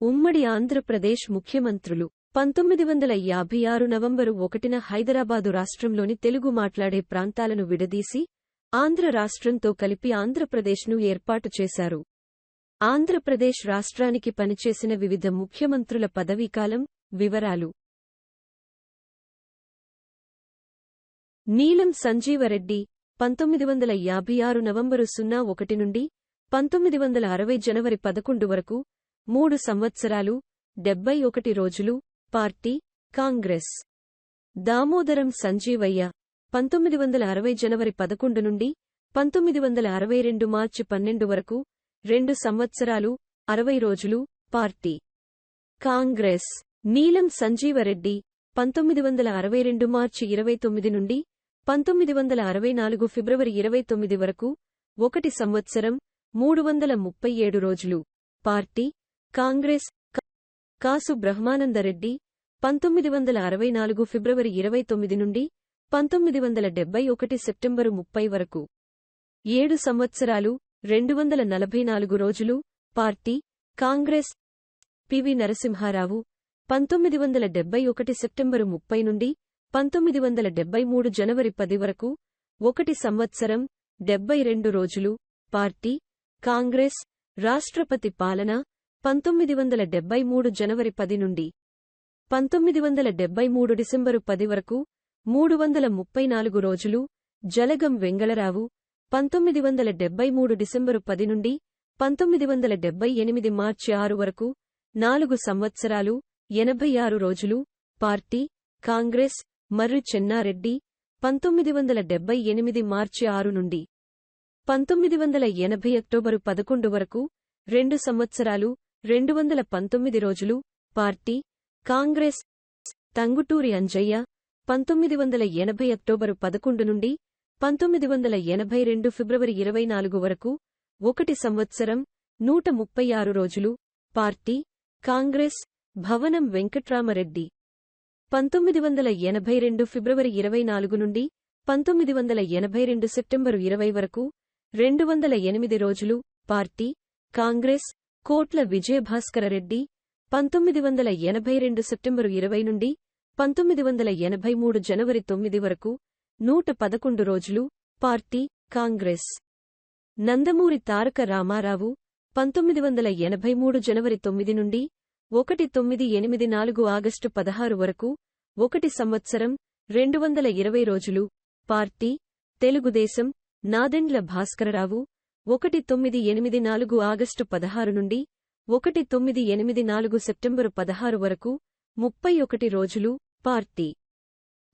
ఉమ్మడి ఆంధ్రప్రదేశ్ ముఖ్యమంత్రులు. పంతొమ్మిది వందల యాభై ఆరు నవంబరు ఒకటిన హైదరాబాదు రాష్ట్రంలోని తెలుగు మాట్లాడే ప్రాంతాలను విడదీసి ఆంధ్ర రాష్ట్రంతో కలిపి ఆంధ్రప్రదేశ్ను ఏర్పాటు చేశారు. ఆంధ్రప్రదేశ్ రాష్ట్రానికి పనిచేసిన వివిధ ముఖ్యమంత్రుల పదవీకాలం వివరాలు. నీలం సంజీవరెడ్డి పంతొమ్మిది వందల యాభై ఆరు నవంబరు సున్నా ఒకటి నుండి పంతొమ్మిది వందల అరవై జనవరి పదకొండు వరకు మూడు సంవత్సరాలు డెబ్బై ఒకటి రోజులు పార్టీ కాంగ్రెస్. దామోదరం సంజీవయ్య పంతొమ్మిది వందల అరవై జనవరి పదకొండు నుండి పంతొమ్మిది వందల అరవై రెండు మార్చి పన్నెండు వరకు రెండు సంవత్సరాలు అరవై రోజులు పార్టీ. కాంగ్రెస్. నీలం సంజీవరెడ్డి పంతొమ్మిది వందల అరవై రెండు మార్చి ఇరవై తొమ్మిది నుండి పంతొమ్మిది వందల అరవై నాలుగు ఫిబ్రవరి ఇరవై తొమ్మిది వరకు ఒకటి సంవత్సరం మూడు వందల ముప్పై ఏడు రోజులు పార్టీ. కాంగ్రెస్ కాసు బ్రహ్మానందరెడ్డి పంతొమ్మిది వందల అరవై నాలుగు ఫిబ్రవరి ఇరవై తొమ్మిది నుండి పంతొమ్మిది వందల డెబ్బై ఒకటి సెప్టెంబరు ముప్పై వరకు. ఏడు సంవత్సరాలు రెండు వందల నలభై నాలుగు రోజులు పార్టీ కాంగ్రెస్ పివి నరసింహారావు పంతొమ్మిది వందల డెబ్బై ఒకటి సెప్టెంబరు ముప్పై నుండి పంతొమ్మిది వందల డెబ్బై మూడు జనవరి పది వరకు ఒకటి సంవత్సరం డెబ్బై రెండు రోజులు పార్టీ కాంగ్రెస్ రాష్ట్రపతి పాలన పంతొమ్మిది వందల డెబ్బై మూడు జనవరి పది నుండి పంతొమ్మిది వందల డెబ్బై మూడు డిసెంబరు పది వరకు మూడు వందల ముప్పై నాలుగు రోజులు జలగం వెంగళరావు పంతొమ్మిది వందల డెబ్బై మూడు డిసెంబరు పది నుండి పంతొమ్మిది వందల డెబ్బై ఎనిమిది మార్చి ఆరు వరకు నాలుగు సంవత్సరాలు ఎనభై ఆరు రోజులు పార్టీ కాంగ్రెస్ మర్రి చెన్నారెడ్డి పంతొమ్మిది వందల డెబ్బై ఎనిమిది మార్చి ఆరు నుండి పంతొమ్మిది వందల ఎనభై అక్టోబరు పదకొండు వరకు రెండు సంవత్సరాలు రెండు వందల పంతొమ్మిది రోజులు పార్టీ కాంగ్రెస్ తంగుటూరి అంజయ్య పంతొమ్మిది వందల ఎనభై అక్టోబరు పదకొండు నుండి పంతొమ్మిది వందల ఎనభై రెండు ఫిబ్రవరి ఇరవై నాలుగు వరకు ఒకటి సంవత్సరం నూట ముప్పై ఆరు రోజులు పార్టీ కాంగ్రెస్ భవనం వెంకట్రామరెడ్డి. పంతొమ్మిది వందల ఎనభై రెండు ఫిబ్రవరి ఇరవై నాలుగు నుండి పంతొమ్మిది వందల ఎనభై రెండు సెప్టెంబరు ఇరవై వరకు రెండు వందల ఎనిమిది రోజులు పార్టీ కాంగ్రెస్ కోట్ల విజయభాస్కరరెడ్డి పంతొమ్మిది వందల ఎనభై రెండు సెప్టెంబరు ఇరవై నుండి పంతొమ్మిది వందల ఎనభై మూడు జనవరి తొమ్మిది వరకు నూట పదకొండు రోజులు పార్టీ కాంగ్రెస్. నందమూరి తారక రామారావు పంతొమ్మిది వందల ఎనభై మూడు జనవరి తొమ్మిది నుండి ఒకటి తొమ్మిది ఎనిమిది నాలుగు ఆగస్టు పదహారు వరకు ఒకటి సంవత్సరం రెండు వందల ఇరవై రోజులు పార్టీ తెలుగుదేశం నాదెండ్ల భాస్కరరావు ఒకటి తొమ్మిది ఎనిమిది నాలుగు ఆగస్టు పదహారు నుండి ఒకటి తొమ్మిది ఎనిమిది నాలుగు సెప్టెంబరు పదహారు వరకు ముప్పై ఒకటి రోజులు పార్టీ.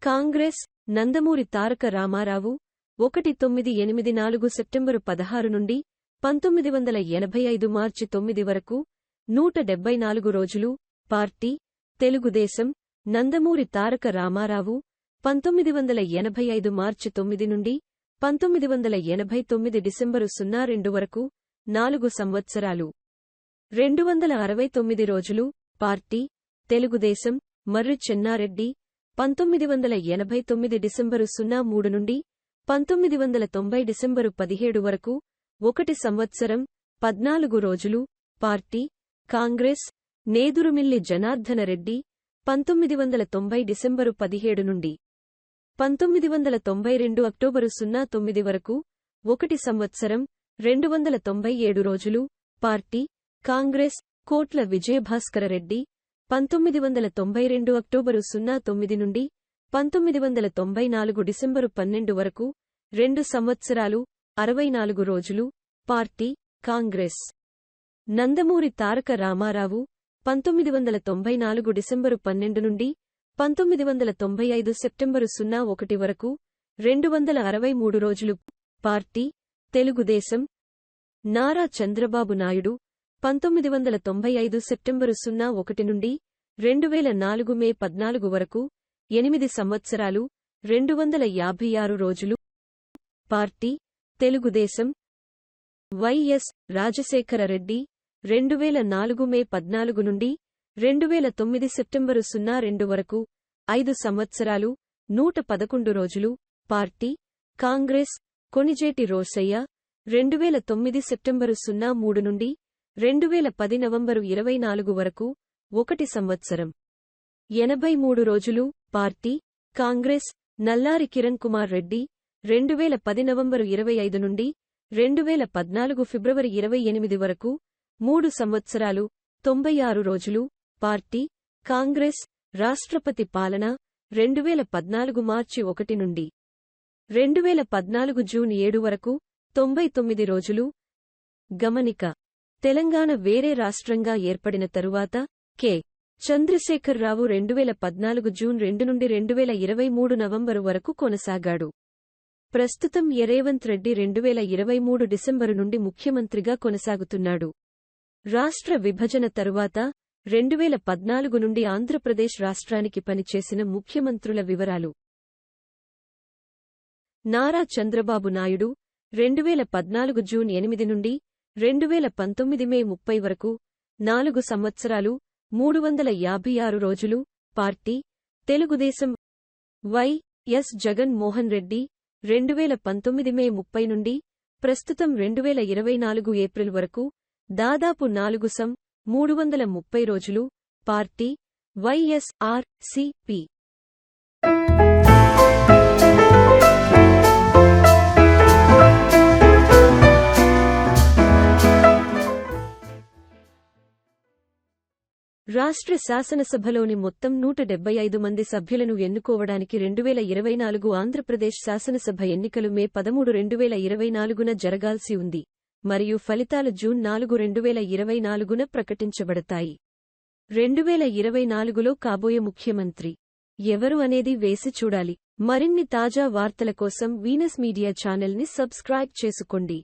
కాంగ్రెస్ నందమూరి తారక రామారావు ఒకటి తొమ్మిది ఎనిమిది నాలుగు సెప్టెంబరు పదహారు నుండి పంతొమ్మిది వందల ఎనభై ఐదు మార్చి తొమ్మిది వరకు నూట డెబ్బై నాలుగు రోజులు పార్టీ. తెలుగుదేశం నందమూరి తారక రామారావు పంతొమ్మిది వందల ఎనభై ఐదు మార్చి తొమ్మిది నుండి పంతొమ్మిది వందల ఎనభై తొమ్మిది డిసెంబరు సున్నా రెండు వరకు నాలుగు సంవత్సరాలు. రెండు వందల అరవై తొమ్మిది రోజులు పార్టీ తెలుగుదేశం మర్రి చెన్నారెడ్డి పంతొమ్మిది వందల ఎనభై తొమ్మిది డిసెంబరు సున్నా మూడు నుండి పంతొమ్మిది వందల తొంభై డిసెంబరు పదిహేడు వరకు ఒకటి సంవత్సరం పద్నాలుగు రోజులు పార్టీ కాంగ్రెస్ నేదురుమిల్లి జనార్దనరెడ్డి పంతొమ్మిది వందల తొంభై డిసెంబరు పదిహేడు నుండి పంతొమ్మిది వందల తొంభై రెండు అక్టోబరు సున్నా తొమ్మిది వరకు ఒకటి సంవత్సరం రెండు వందల తొంభై ఏడు రోజులు పార్టీ కాంగ్రెస్ కోట్ల విజయభాస్కరరెడ్డి పంతొమ్మిది వందల తొంభై రెండు అక్టోబరు సున్నా తొమ్మిది నుండి పంతొమ్మిది వందల తొంభై నాలుగు డిసెంబరు పన్నెండు వరకు రెండు సంవత్సరాలు అరవై నాలుగు రోజులు పార్టీ కాంగ్రెస్. నందమూరి తారక రామారావు పంతొమ్మిది వందల తొంభై నాలుగు డిసెంబరు పన్నెండు నుండి పంతొమ్మిది వందల తొంభై ఐదు సెప్టెంబరు సున్నా ఒకటి వరకు రెండు వందల అరవై మూడు రోజులు పార్టీ తెలుగుదేశం నారా చంద్రబాబు నాయుడు పంతొమ్మిది వందల తొంభై ఐదు సెప్టెంబరు సున్నా ఒకటి నుండి రెండు వేల నాలుగు మే పద్నాలుగు వరకు ఎనిమిది సంవత్సరాలు రెండు వందల యాభై ఆరు రోజులు పార్టీ తెలుగుదేశం వైఎస్ రాజశేఖరరెడ్డి రెండు వేల నాలుగు మే పద్నాలుగు నుండి రెండు వేల తొమ్మిది సెప్టెంబరు సున్నా రెండు వరకు ఐదు సంవత్సరాలు నూట పదకొండు రోజులు పార్టీ కాంగ్రెస్ కొణిజేటి రోసయ్య రెండు వేల తొమ్మిది సెప్టెంబరు సున్నా మూడు నుండి రెండువేల పది నవంబరు ఇరవై నాలుగు వరకు ఒకటి సంవత్సరం. ఎనభై మూడు రోజులు పార్టీ కాంగ్రెస్ నల్లారి కిరణ్ కుమార్ రెడ్డి రెండువేల పది నవంబరు ఇరవై ఐదు నుండి రెండువేల పద్నాలుగు ఫిబ్రవరి ఇరవై ఎనిమిది వరకు మూడు సంవత్సరాలు తొంభై ఆరు రోజులు పార్టీ కాంగ్రెస్ రాష్ట్రపతి పాలన రెండువేల పద్నాలుగు మార్చి ఒకటి నుండి. రెండువేల పద్నాలుగు జూన్ ఏడు వరకు తొంభై తొమ్మిది రోజులు గమనిక. తెలంగాణ వేరే రాష్ట్రంగా ఏర్పడిన తరువాత కె. చంద్రశేఖర్రావు రెండువేల పద్నాలుగు జూన్ రెండు నుండి రెండువేల ఇరవై మూడు నవంబరు వరకు కొనసాగాడు. ప్రస్తుతం ఎరేవంత్ రెడ్డి రెండువేల ఇరవై మూడు డిసెంబరు నుండి ముఖ్యమంత్రిగా కొనసాగుతున్నాడు. రాష్ట్ర విభజన తరువాత రెండువేల పద్నాలుగు నుండి ఆంధ్రప్రదేశ్ రాష్ట్రానికి పనిచేసిన ముఖ్యమంత్రుల వివరాలు. నారా చంద్రబాబు నాయుడు రెండువేల పద్నాలుగు జూన్ ఎనిమిది నుండి రెండు వేల పంతొమ్మిది మే ముప్పై వరకు నాలుగు సంవత్సరాలు మూడు వందల యాభై ఆరు రోజులు party Telugu Desam Y S Jagan Mohan Reddy రెండువేల పంతొమ్మిది మే ముప్పై నుండి ప్రస్తుతం రెండువేల ఇరవై నాలుగు ఏప్రిల్ వరకు దాదాపు నాలుగు సం మూడు వందల ముప్పై రోజులు పార్టీ వైఎస్ఆర్ సిపి రాష్ట్ర శాసనసభలోని మొత్తం నూట డెబ్బై ఐదు మంది సభ్యులను ఎన్నుకోవడానికి రెండువేల ఇరవై నాలుగు ఆంధ్రప్రదేశ్ శాసనసభ ఎన్నికలు మే పదమూడు రెండువేల ఇరవై నాలుగున జరగాల్సి ఉంది. మరియు ఫలితాలు జూన్ నాలుగు రెండువేల ఇరవై నాలుగున ప్రకటించబడతాయి. రెండువేల ఇరవై నాలుగులో కాబోయే ముఖ్యమంత్రి ఎవరు అనేది వేసి చూడాలి. మరిన్ని తాజా వార్తల కోసం వీనస్ మీడియా ఛానల్ని సబ్స్క్రైబ్ చేసుకోండి.